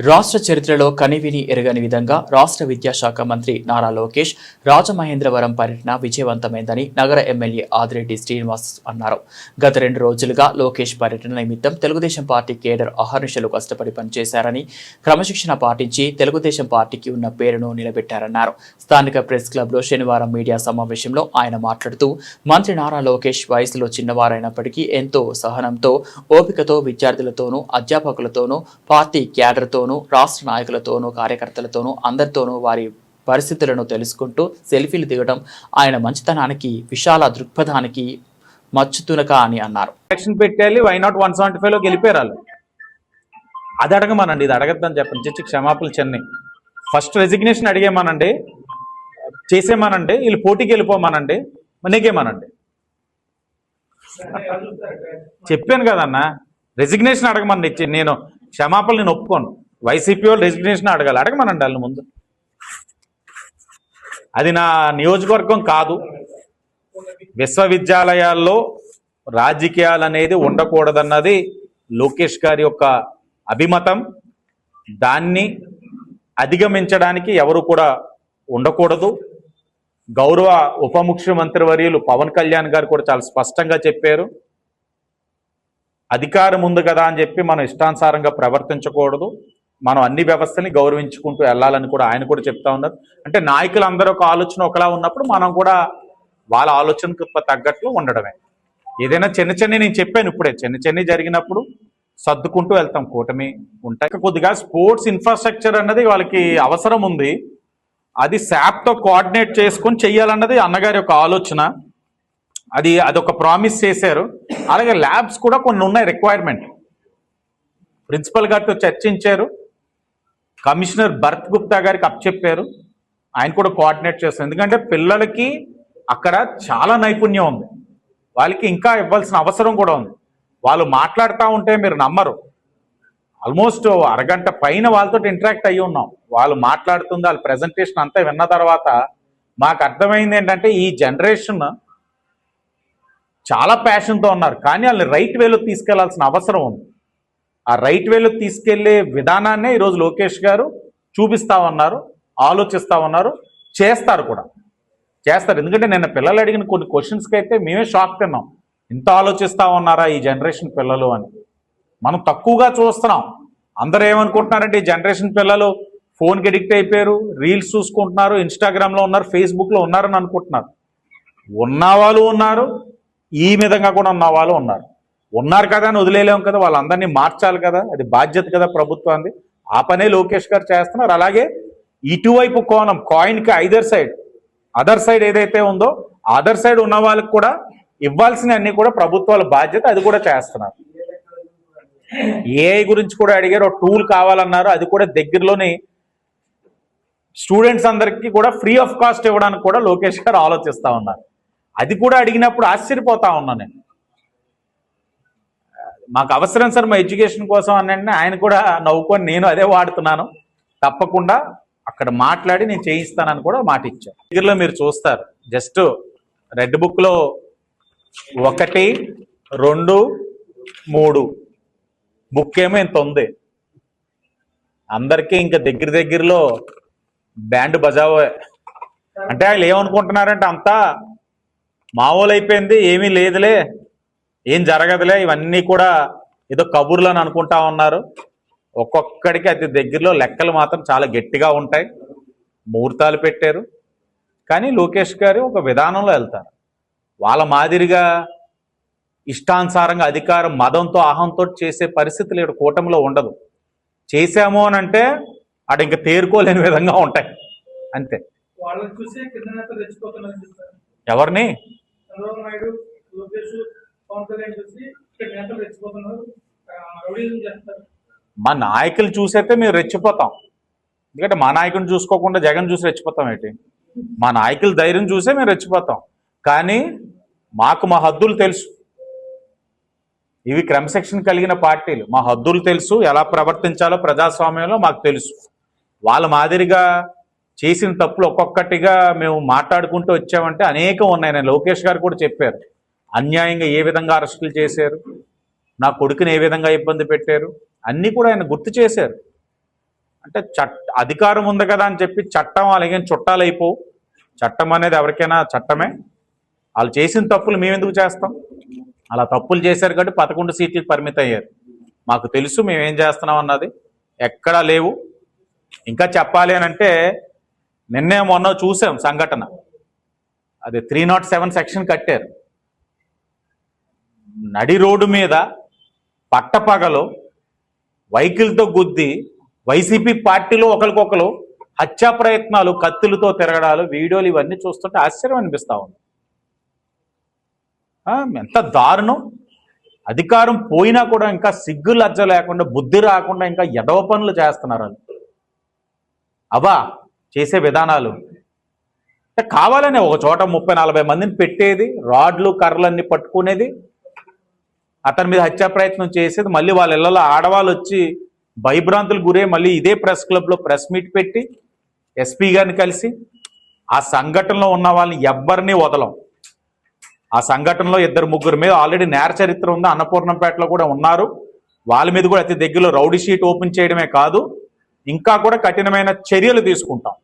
రాష్ట్ర చరిత్రలో కనివిని ఎరగని విధంగా రాష్ట్ర విద్యాశాఖ మంత్రి నారా లోకేష్ రాజమహేంద్రవరం పర్యటన విజయవంతమైందని నగర ఎమ్మెల్యే ఆదిరెడ్డి శ్రీనివాస్ అన్నారు. గత రెండు రోజులుగా లోకేష్ పర్యటన నిమిత్తం తెలుగుదేశం పార్టీ కేడర్ అహర్నిశలు కష్టపడి పనిచేశారని క్రమశిక్షణ పాటించి తెలుగుదేశం పార్టీకి ఉన్న పేరును నిలబెట్టారన్నారు. స్థానిక ప్రెస్ క్లబ్లో శనివారం మీడియా సమావేశంలో ఆయన మాట్లాడుతూ మంత్రి నారా లోకేష్ వయసులో చిన్నవారైనప్పటికీ ఎంతో సహనంతో ఓపికతో విద్యార్థులతోనూ అధ్యాపకులతోనూ పార్టీ క్యాడర్తోనూ రాష్ట్ర నాయకులతోనూ కార్యకర్తలతోనూ అందరితోనూ వారి పరిస్థితులను తెలుసుకుంటూ సెల్ఫీలు దిగడం ఆయన మంచితనానికి విశాల దృక్పథానికి మచ్చుతునక అని అన్నారు. ఎలక్షన్ పెట్టాలి వై నాట్ వన్ సెవెంటీ ఫైవ్లోకి వాళ్ళు? అది అడగమనండి ఇది అడగద్దని చెప్పండి. చచ్చి క్షమాపణ చెన్నై. ఫస్ట్ రెసిగ్నేషన్ అడిగేమనండి చేసేమనండి వీళ్ళు పోటీకి వెళ్ళిపోమనండి మరి చెప్పాను కదన్నా రెసిగ్నేషన్ అడగమని నేను క్షమాపణ నేను ఒప్పుకోను. వైసీపీ వాళ్ళు రెసిగ్నేషన్ అడగాలి. అడగమనండి వాళ్ళని ముందు. అది నా నియోజకవర్గం కాదు. విశ్వవిద్యాలయాల్లో రాజకీయాలు అనేది ఉండకూడదన్నది లోకేష్ గారి యొక్క అభిమతం. దాన్ని అధిగమించడానికి ఎవరు కూడా ఉండకూడదు. గౌరవ ఉప ముఖ్యమంత్రి వర్యులు పవన్ కళ్యాణ్ గారు కూడా చాలా స్పష్టంగా చెప్పారు. అధికారం ఉంది కదా అని చెప్పి మనం ఇష్టానుసారంగా ప్రవర్తించకూడదు. మనం అన్ని వ్యవస్థల్ని గౌరవించుకుంటూ వెళ్ళాలని కూడా ఆయన కూడా చెప్తా ఉన్నారు. అంటే నాయకులందరూ ఒక ఆలోచన ఒకలా ఉన్నప్పుడు మనం కూడా వాళ్ళ ఆలోచనకు తగ్గట్లు ఉండడమే. ఏదైనా చిన్న చిన్న నేను చెప్పాను ఇప్పుడే చిన్న చిన్న జరిగినప్పుడు సర్దుకుంటూ వెళ్తాం కూటమి ఉంటాయి. కొద్దిగా స్పోర్ట్స్ ఇన్ఫ్రాస్ట్రక్చర్ అన్నది వాళ్ళకి అవసరం ఉంది. అది శాప్తో కోఆర్డినేట్ చేసుకొని చెయ్యాలన్నది అన్నగారి యొక్క ఆలోచన. అది అదొక ప్రామిస్ చేశారు. అలాగే ల్యాబ్స్ కూడా కొన్ని ఉన్నాయి రిక్వైర్మెంట్. ప్రిన్సిపల్ గారితో చర్చించారు. కమిషనర్ భరత్ గుప్తా గారికి అప్పచెప్పారు. ఆయన కూడా కోఆర్డినేట్ చేస్తారు. ఎందుకంటే పిల్లలకి అక్కడ చాలా నైపుణ్యం ఉంది. వాళ్ళకి ఇంకా ఇవ్వాల్సిన అవసరం కూడా ఉంది. వాళ్ళు మాట్లాడుతూ ఉంటే మీరు నమ్మరు. ఆల్మోస్ట్ అరగంట పైన వాళ్ళతో ఇంటరాక్ట్ అయ్యి ఉన్నాం. వాళ్ళు మాట్లాడుతుంది వాళ్ళ ప్రజెంటేషన్ అంతా విన్న తర్వాత మాకు అర్థమైంది ఏంటంటే ఈ జనరేషన్ చాలా ప్యాషన్తో ఉన్నారు. కానీ వాళ్ళని రైట్ వేలో తీసుకెళ్ళాల్సిన అవసరం ఉంది. ఆ రైట్ వేలో తీసుకెళ్ళే విధానాన్నే ఈరోజు లోకేష్ గారు చూపిస్తా ఉన్నారు ఆలోచిస్తా ఉన్నారు చేస్తారు కూడా. చేస్తారు. ఎందుకంటే నిన్న పిల్లలు అడిగిన కొన్ని క్వశ్చన్స్కి అయితే మేమే షాక్ తిన్నాం. ఇంత ఆలోచిస్తా ఉన్నారా ఈ జనరేషన్ పిల్లలు అని. మనం తక్కువగా చూస్తున్నాం. అందరూ ఏమనుకుంటున్నారంటే ఈ జనరేషన్ పిల్లలు ఫోన్కి అడిక్ట్ అయిపోయారు రీల్స్ చూసుకుంటున్నారు ఇన్స్టాగ్రామ్లో ఉన్నారు ఫేస్బుక్లో ఉన్నారని అనుకుంటున్నారు. ఉన్న వాళ్ళు ఉన్నారు ఈ విధంగా కూడా ఉన్న వాళ్ళు ఉన్నారు. ఉన్నారు కదా అని వదిలేలేము కదా వాళ్ళందరినీ మార్చాలి కదా అది బాధ్యత కదా ప్రభుత్వాన్ని ఆ పనే లోకేష్ గారు చేస్తున్నారు. అలాగే ఇటువైపు కోణం కాయిన్కి ఐదర్ సైడ్ అదర్ సైడ్ ఏదైతే ఉందో అదర్ సైడ్ ఉన్న వాళ్ళకి కూడా ఇవ్వాల్సిన అన్ని కూడా ప్రభుత్వాల బాధ్యత అది కూడా చేస్తున్నారు. ఏఐ గురించి కూడా అడిగారు టూల్ కావాలన్నారు అది కూడా దగ్గరలోని స్టూడెంట్స్ అందరికీ కూడా ఫ్రీ ఆఫ్ కాస్ట్ ఇవ్వడానికి కూడా లోకేష్ గారు ఆలోచిస్తా ఉన్నారు. అది కూడా అడిగినప్పుడు ఆశ్చర్యపోతా ఉన్నా నేను. మాకు అవసరం సార్ మా ఎడ్యుకేషన్ కోసం అనండి ఆయన కూడా నవ్వుకొని నేను అదే వాడుతున్నాను. తప్పకుండా అక్కడ మాట్లాడి నేను చేయిస్తానని కూడా మాట ఇచ్చాను దగ్గరలో మీరు చూస్తారు. జస్ట్ రెడ్ బుక్లో ఒకటి రెండు మూడు. బుక్ ఏమో ఇంత ఉంది. అందరికీ ఇంకా దగ్గర దగ్గరలో బ్యాండ్ బజావే. అంటే వాళ్ళు ఏమనుకుంటున్నారంటే అంతా మామూలు అయిపోయింది ఏమీ లేదులే. ఏం జరగదులే ఇవన్నీ కూడా ఏదో కబుర్లు అని అనుకుంటా ఉన్నారు. ఒక్కొక్కడికి అతి దగ్గరలో లెక్కలు మాత్రం చాలా గట్టిగా ఉంటాయి. ముహూర్తాలు పెట్టారు. కానీ లోకేష్ గారు ఒక విధానంలో వెళ్తారు. వాళ్ళ మాదిరిగా ఇష్టానుసారంగా అధికారం మదంతో అహంతో చేసే పరిస్థితులు ఇక్కడ కూటమిలో ఉండదు. చేశాము అని అంటే అటు ఇంకా తేరుకోలేని విధంగా ఉంటాయి. అంతే. ఎవరిని? పవన్ కళ్యాణ్ చూసి నేతలు రెచ్చిపోతున్నారు. రౌడీజం చేస్తారు. మా నాయకులు చూసైతే మేము రెచ్చిపోతాం. ఎందుకంటే మా నాయకుని చూసుకోకుండా జగన్ చూసి రెచ్చిపోతాం ఏంటి? మా నాయకుల ధైర్యం చూసే మేము రెచ్చిపోతాం. కానీ మాకు మా హద్దులు తెలుసు. ఇవి క్రమశిక్షణ కలిగిన పార్టీలు. మా హద్దులు తెలుసు. ఎలా ప్రవర్తించాలో ప్రజాస్వామ్యంలో మాకు తెలుసు. వాళ్ళ మాదిరిగా చేసిన తప్పులు ఒక్కొక్కటిగా మేము మాట్లాడుకుంటూ వచ్చామంటే అనేకం ఉన్నాయి. నేను లోకేష్ గారు కూడా చెప్పారు. అన్యాయంగా ఏ విధంగా అరెస్టులు చేశారు? నా కొడుకుని ఏ విధంగా ఇబ్బంది పెట్టారు? అన్నీ కూడా ఆయన గుర్తు చేశారు. అంటే చట్ అధికారం ఉంది కదా అని చెప్పి చట్టం అలాగే చుట్టాలు అయిపోవు చట్టం అనేది ఎవరికైనా చట్టమే. వాళ్ళు చేసిన తప్పులు మేము ఎందుకు చేస్తాం? అలా తప్పులు చేశారు కాబట్టి పదకొండు సీట్లకు పరిమితం అయ్యారు. మాకు తెలుసు మేమేం చేస్తున్నాం అన్నది. ఎక్కడా లేవు. ఇంకా చెప్పాలి అని అంటే నిన్నే మొన్న చూసాం సంఘటన. అది త్రీ నాట్ సెవెన్ సెక్షన్ కట్టారు. నడి రోడ్డు మీద పట్టపగలు వెహికల్తో గుద్ది వైసీపీ పార్టీలో ఒకరికొకరు హత్యా ప్రయత్నాలు కత్తులతో తిరగడాలు వీడియోలు ఇవన్నీ చూస్తుంటే ఆశ్చర్యం అనిపిస్తూ ఉంది. ఎంత దారుణం. అధికారం పోయినా కూడా ఇంకా సిగ్గు లజ్జ లేకుండా బుద్ధి రాకుండా ఇంకా ఎదవ పనులు చేస్తున్నారు వాళ్ళు. అవా చేసే విధానాలు. అంటే కావాలని ఒక చోట ముప్పై నలభై మందిని పెట్టేది రాడ్లు కర్రలన్నీ పట్టుకునేది అతని మీద హత్యా ప్రయత్నం చేసేది మళ్ళీ వాళ్ళ ఇళ్ళలో ఆడవాళ్ళు వచ్చి భయభ్రాంతులు గురే మళ్ళీ ఇదే ప్రెస్ క్లబ్లో ప్రెస్ మీట్ పెట్టి ఎస్పీ గారిని కలిసి ఆ సంఘటనలో ఉన్న వాళ్ళని ఎవ్వరిని వదలం. ఆ సంఘటనలో ఇద్దరు ముగ్గురు మీద ఆల్రెడీ నేర చరిత్ర ఉంది. అన్నపూర్ణంపేటలో కూడా ఉన్నారు. వాళ్ళ మీద కూడా అతి దగ్గరలో రౌడీ షీట్ ఓపెన్ చేయడమే కాదు. ఇంకా కూడా కఠినమైన చర్యలు తీసుకుంటాం.